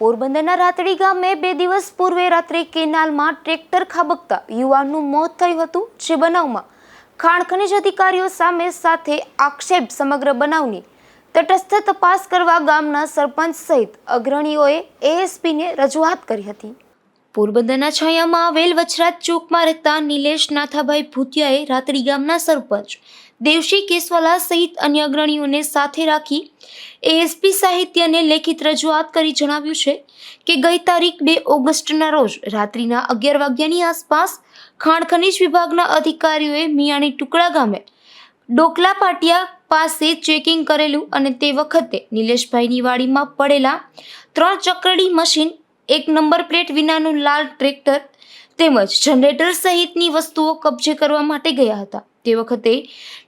પોરબંદરના રાતડી ગામે બે દિવસ પૂર્વે રાત્રે કેનાલમાં ટ્રેક્ટર ખાબકતા યુવાનનું મોત થયું હતું જે બનાવમાં ખાણ ખનિજ અધિકારીઓ સામે સાથે આક્ષેપ સમગ્ર બનાવની તટસ્થ તપાસ કરવા ગામના સરપંચ સહિત અગ્રણીઓએ એએસપીને રજૂઆત કરી હતી. પોરબંદરના છાયામાં આવેલ વછરાત ચોકમાં રહેતા નિલેશ નાથાભાઈ ભૂતિયાએ રાત્રી ગામના સરપંચ દેવશી કેસવાલા સહિત અન્ય અગ્રણીઓને સાથે રાખી એએસપી સાહિત્યને લેખિત રજૂઆત કરી જણાવ્યું છે કે ગઈ તારીખ બે ઓગસ્ટના રોજ રાત્રિના અગિયાર વાગ્યાની આસપાસ ખાણ ખનિજ વિભાગના અધિકારીઓએ મિયાણી ટુકડા ગામે ડોકલા પાટિયા પાસે ચેકિંગ કરેલું અને તે વખતે નિલેશભાઈની વાડીમાં પડેલા ત્રણ ચક્રડી મશીન એક નંબર પ્લેટ વિનાનું લાલ ટ્રેક્ટર તેમજ જનરેટર સહિતની વસ્તુઓ કબજે કરવા માટે ગયા હતા. તે વખતે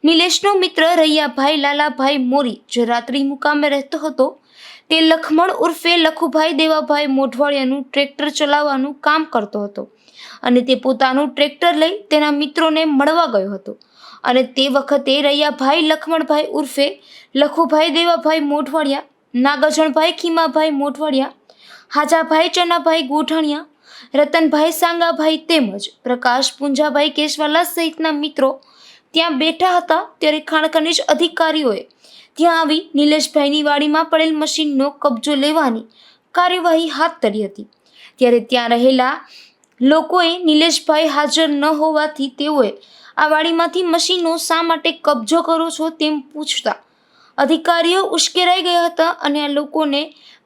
નિલેશનો મિત્ર રૈયાભાઈ લાલાભાઈ મોરી જે રાત્રિ મુકામે રહેતો હતો, તે લખમણ ઉર્ફે લખુભાઈ દેવાભાઈ મોઢવાડિયાનું ટ્રેક્ટર ચલાવવાનું કામ કરતો હતો અને તે પોતાનું ટ્રેક્ટર લઈ તેના મિત્રોને મળવા ગયો હતો. અને તે વખતે રૈયાભાઈ લખમણભાઈ ઉર્ફે લખુભાઈ દેવાભાઈ મોઢવાડિયા નાગજણભાઈ ખીમાભાઈ મોઢવાડિયા હાજાભાઈ ચનાભાઈ ગોઠણિયા, રતનભાઈ સાંગાભાઈ તેમજ પ્રકાશ પુંજાભાઈ કેશવાલા સહિતના મિત્રો ત્યાં બેઠા હતા ત્યારે ખાણ ખનિજ અધિકારીઓએ ત્યાં આવી નિલેશભાઈની વાડીમાં પડેલ મશીનનો કબજો લેવાની કાર્યવાહી હાથ ધરી હતી. ત્યારે ત્યાં રહેલા લોકોએ નિલેશભાઈ હાજર ન હોવાથી તેઓએ આ વાડીમાંથી મશીનો શા માટે કબજો કરો છો તેમ પૂછતા અધિકારીઓ ઉશ્કેરાઈ ગયા હતા અને આ લોકોને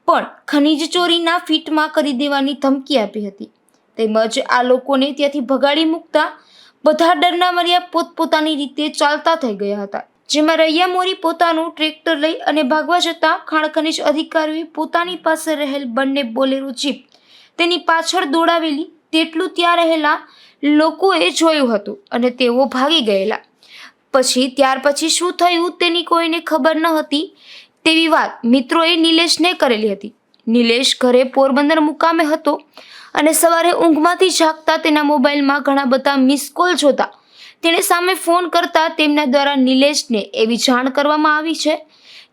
પણ ખનીજ ચોરીના ફીટમાં કરી દેવાની ધમકી આપી હતી. તેમજ આ લોકોને ત્યાંથી ભગાડી મૂકતા બધા ડરના મર્યા પોતપોતાની રીતે ચાલતા થઈ ગયા હતા. જેમાં રૈયા મોરી પોતાનું ટ્રેક્ટર લઈ અને ભાગવા જતાં ખાણ ખનીજ અધિકારીઓએ પોતાની પાસે રહેલ બંને બોલેરો જીપ તેની પાછળ દોડાવેલી તેટલું ત્યાં રહેલા લોકોએ જોયું હતું અને તેઓ ભાગી ગયેલા. પછી ત્યાર પછી શું થયું તેની કોઈને ખબર ન હતી. તેવી વાત મિત્રોએ નિલેશને કરેલી હતી. નિલેશ ઘરે પોરબંદર મુકામે હતો અને સવારે ઊંઘમાંથી જાગતા તેના મોબાઈલમાં ઘણા બધા મિસ કોલ જોતા. તેણે સામે ફોન કરતા તેમના દ્વારા નિલેશને એવી જાણ કરવામાં આવી છે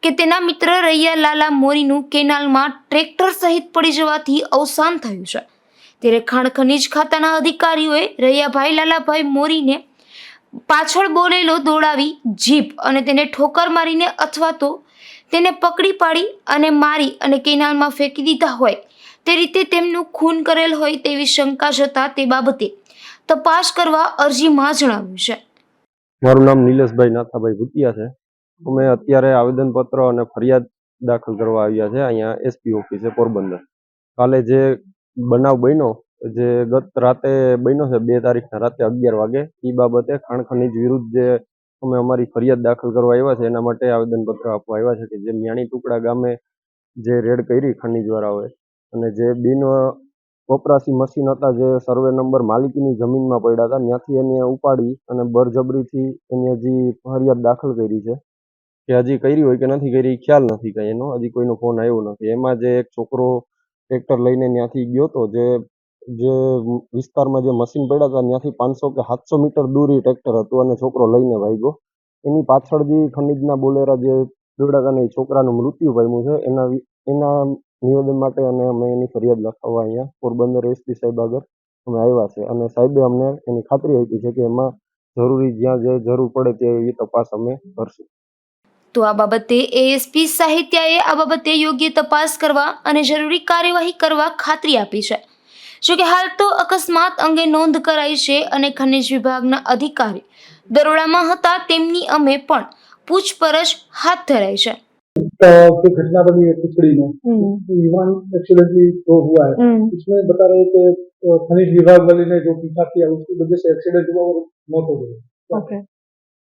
કે તેના મિત્ર રૈયા લાલા મોરીનું કેનાલમાં ટ્રેક્ટર સહિત પડી જવાથી અવસાન થયું છે. ત્યારે ખાણ ખનિજ ખાતાના અધિકારીઓએ રૈયાભાઈ લાલાભાઈ મોરીને પાછળ બોલેલો દોડાવી જીપ અને તેને ઠોકર મારીને અથવા તો તેને પકડી પાડી અને મારી અને કેનાલમાં ફેંકી દીધા હોય. તે રીતે તેમનું ખૂન કરેલ હોય તેવી શંકા જતા તે બાબતે તપાસ કરવા અરજીમાં જણાવ્યું છે. મારું નામ નિલેશભાઈ નાથાભાઈ ભૂતિયા છે. અમે અત્યારે આવેદનપત્ર અને ફરિયાદ દાખલ કરવા આવ્યા છે અહીંયા એસપી ઓફિસે પોરબંદર. કાલે જે બનાવ બન્યો, જે ગત રાતે બન્યો છે, બે તારીખના રાતે અગિયાર વાગે એ બાબતે ખાણ ખનીજ વિરુદ્ધ જે અમે અમારી ફરિયાદ દાખલ કરવા આવ્યા છે, એના માટે આવેદનપત્ર આપવા આવ્યા છે કે જે મ્યાણી ટુકડા ગામે જે રેડ કરી ખનીજવાળાઓએ અને જે બિન વપરાશી મશીન હતા જે સર્વે નંબર માલિકીની જમીનમાં પડ્યા હતા, ત્યાંથી એને ઉપાડી અને બરજબરીથી એની હજી ફરિયાદ દાખલ કરી છે. કે હજી કરી હોય કે નથી કરી ખ્યાલ નથી કંઈ એનો. હજી કોઈનો ફોન આવ્યો નથી. એમાં જે એક છોકરો ટ્રેક્ટર લઈને ત્યાંથી ગયો તો જે જે વિસ્તારમાં જે મશીન પડ્યા હતા, ત્યાંથી પાંચસો કે સાતસો મીટર દૂર એ ટ્રેક્ટર હતું અને છોકરો લઈને ભાગ્યો. એની પાછળ જે ખનીજના બોલેરા જે દોડ્યા હતા ને એ છોકરાનું મૃત્યુ પામ્યું છે. એના એના નિવેદન માટે અને અમે એની ફરિયાદ લખાવવા અહીંયા પોરબંદર એસપી સાહેબ આગળ અમે આવ્યા છે. અને સાહેબે અમને એની ખાતરી આપી છે કે એમાં જરૂરી જ્યાં જે જરૂર પડે તે એવી તપાસ અમે કરશું. તો આ બાબતે એએસપી સાહિત્યએ આ બાબતે યોગ્ય તપાસ કરવા અને જરૂરી કાર્યવાહી કરવા ખાતરી આપી છે. જોકે હાલ તો અકસ્માત અંગે નોંધ કરાઈ છે અને ખનિજ વિભાગના અધિકારી દરોડામાં હતા તેમની અમે પણ પૂછપરછ હાથ ધરાઈ છે अ, जो घटना बनी है कुचड़ी में विमान एक्सीडेंटली जो हुआ है उसमें बता रहे हैं कि अ, खनिज विभाग वाले ने जो पीछा किया उसकी वजह से एक्सीडेंट हुआ और मौत हो गई ओके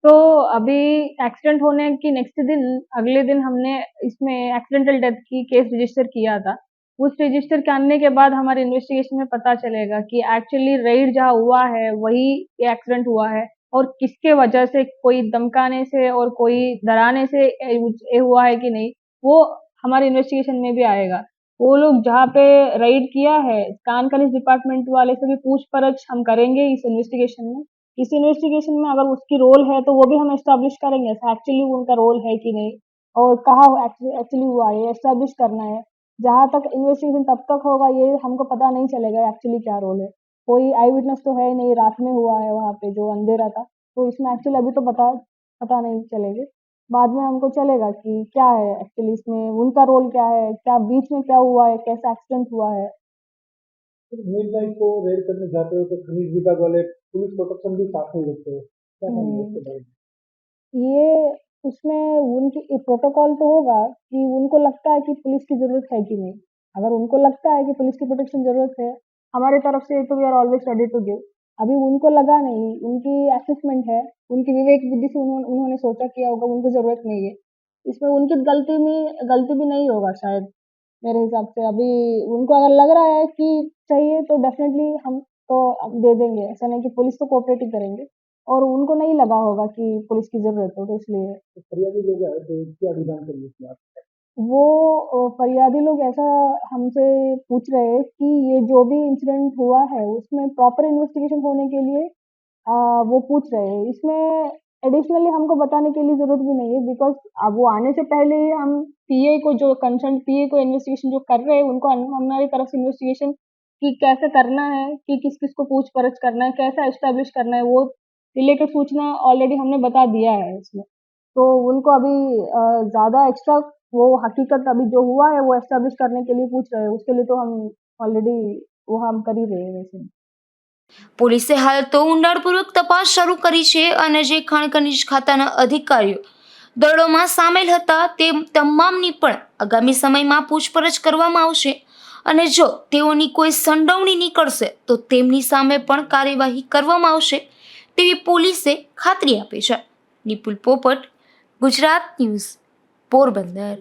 तो अभी एक्सीडेंट होने की नेक्स्ट दिन अगले दिन हमने इसमें एक्सीडेंटल डेथ की केस रजिस्टर किया था उस रजिस्टर करने के बाद हमारे इन्वेस्टिगेशन में पता चलेगा कि एक्चुअली रेड जहाँ हुआ है, वही एक्सीडेंट हुआ है और किसके वजह से, कोई धमकाने से और कोई डराने से ये हुआ है कि नहीं, वो हमारे इन्वेस्टिगेशन में भी आएगा। वो लोग जहाँ पे रेड किया है, कान खनिज डिपार्टमेंट वाले से भी पूछपरछ हम करेंगे इस इन्वेस्टिगेशन में। इस इन्वेस्टिगेशन में अगर उसकी रोल है तो वो भी हम एस्टेब्लिश करेंगे एक्चुअली उनका रोल है कि नहीं और कहाँ एक्चुअली हुआ है एस्टेब्लिश करना है। जहाँ तक इन्वेस्टिगेशन तब तक होगा ये हमको पता नहीं चलेगा एक्चुअली क्या रोल है। कोई आई विटनेस तो है नहीं रात में हुआ है वहाँ पे जो अंधेरा था तो इसमें एक्चुअली अभी तो पता पता नहीं चलेगा। बाद में हमको चलेगा कि क्या है एक्चुअली इसमें उनका रोल क्या है क्या बीच में क्या हुआ है कैसा एक्सीडेंट हुआ है। नाइट को रेड करने जाते हो तो खनिज विभाग वाले पुलिस प्रोटेक्शन भी साथ में रखते हो। हम्म। ये उसमें उनकी प्रोटोकॉल तो होगा कि उनको लगता है कि पुलिस की ज़रूरत है कि नहीं। अगर उनको लगता है कि पुलिस की प्रोटेक्शन ज़रूरत है, हमारे तरफ़ से तो we are always ready to give अभी उनको लगा नहीं, उनकी असेसमेंट है, उनकी विवेक बुद्धि से उन्होंने उन्होंने सोचा किया होगा, उनको ज़रूरत नहीं है। इसमें उनकी गलती में गलती भी नहीं होगा शायद, मेरे हिसाब से। अभी उनको अगर लग रहा है कि चाहिए तो डेफिनेटली हम तो दे देंगे। ऐसा नहीं कि पुलिस तो कोऑपरेट ही करेंगे। और उनको नहीं लगा होगा कि पुलिस की ज़रूरत हो तो इसलिए। तो फरियादी लोग तो क्या आप? वो फरियादी लोग ऐसा हमसे पूछ रहे हैं कि ये जो भी इंसिडेंट हुआ है उसमें प्रॉपर इन्वेस्टिगेशन होने के लिए अ, वो पूछ रहे हैं। इसमें एडिशनली हमको बताने के लिए ज़रूरत भी नहीं है बिकॉज़ अब वो आने से पहले ही हम पीए को जो कंसर्न पीए को इन्वेस्टिगेशन जो कर रहे हैं उनको हमारी तरफ़ से इन्वेस्टिगेशन कि कैसे करना है कि किस किस को पूछ परछ करना है कैसा एस्टेब्लिश करना है वो रिलेटेड सूचना ऑलरेडी हमने बता दिया है इसमें तो उनको अभी अ, ज़्यादा एक्स्ट्रा वो हकीकत अभी जो हुआ है वो एस्टेब्लिश करने के लिए पूछ रहे हैं उसके लिए तो हम ऑलरेडी वो हम कर ही रहे हैं वैसे પોલીસે હાલ તો ઊંડાણપૂર્વક તપાસ શરૂ કરી છે અને જે ખાણ ખનીજ ખાતાના અધિકારીઓ દળોમાં સામેલ હતા તે તમામની પણ આગામી સમયમાં પૂછપરછ કરવામાં આવશે અને જો તેઓની કોઈ સંડોવણી નીકળશે તો તેમની સામે પણ કાર્યવાહી કરવામાં આવશે તેવી પોલીસે ખાતરી આપી છે. નિપુલ પોપટ ગુજરાત ન્યૂઝ પોરબંદર.